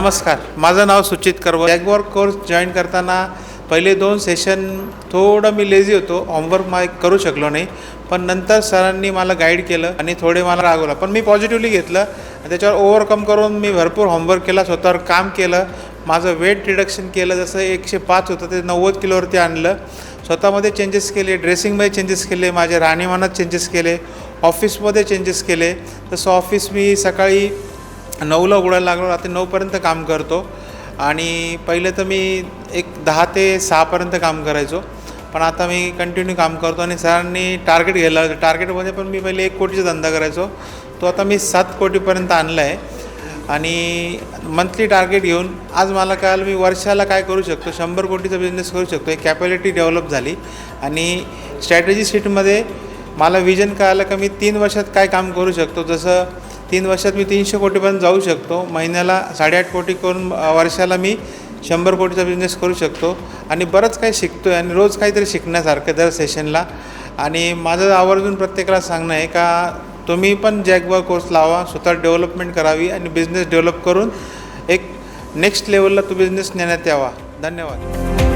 नमस्कार माझं नाव सुचित करव जॅगवॉर कोर्स जॉईन करताना पहिले दोन सेशन थोडं मी लेझी होतो होमवर्क मा करू शकलो नाही पण नंतर सरांनी मला गाईड केलं आणि थोडे मला रागवलं पण मी पॉझिटिव्हली घेतलं आणि त्याच्यावर ओव्हरकम करून मी भरपूर होमवर्क केला स्वतःवर काम केलं माझं वेट रिडक्शन केलं जसं एकशे पाच होतं ते नव्वद किलोवरती आणलं. स्वतःमध्ये चेंजेस केले ड्रेसिंगमध्ये चेंजेस केले माझ्या राहणीमानात चेंजेस केले ऑफिसमध्ये चेंजेस केले. तसं ऑफिस मी सकाळी नऊला उघडायला लागलो रात्री नऊपर्यंत काम करतो. आणि पहिले तर मी एक दहा ते सहापर्यंत काम करायचो. पण आता मी कंटिन्यू काम करतो आणि सरांनी टार्गेट घ्यायला टार्गेटमध्ये पण मी पहिले एक कोटीचा धंदा करायचो. तो आता मी सात कोटीपर्यंत आणला आहे आणि मंथली टार्गेट घेऊन आज मला कळालं मी वर्षाला काय करू शकतो. शंभर कोटीचा बिझनेस करू शकतो. एक कॅपॅलिटी डेव्हलप झाली. आणि स्ट्रॅटेजी शीटमध्ये मला विजन कळालं का मी तीन वर्षात काय काम करू शकतो. जसं तीन वर्षात मी तीनशे कोटीपर्यंत जाऊ शकतो. महिन्याला साडेआठ कोटी करून वर्षाला मी शंभर कोटीचा बिझनेस करू शकतो. आणि बरंच काही शिकतो आहे आणि रोज काहीतरी शिकण्यासारखं दर सेशनला आणि माझं आवर्जून प्रत्येकाला सांगणं आहे का तुम्ही पण जॅगवा कोर्स लावा स्वतः डेव्हलपमेंट करावी आणि बिझनेस डेव्हलप करून एक नेक्स्ट लेवलला तो बिझनेस नेण्यात यावा. धन्यवाद.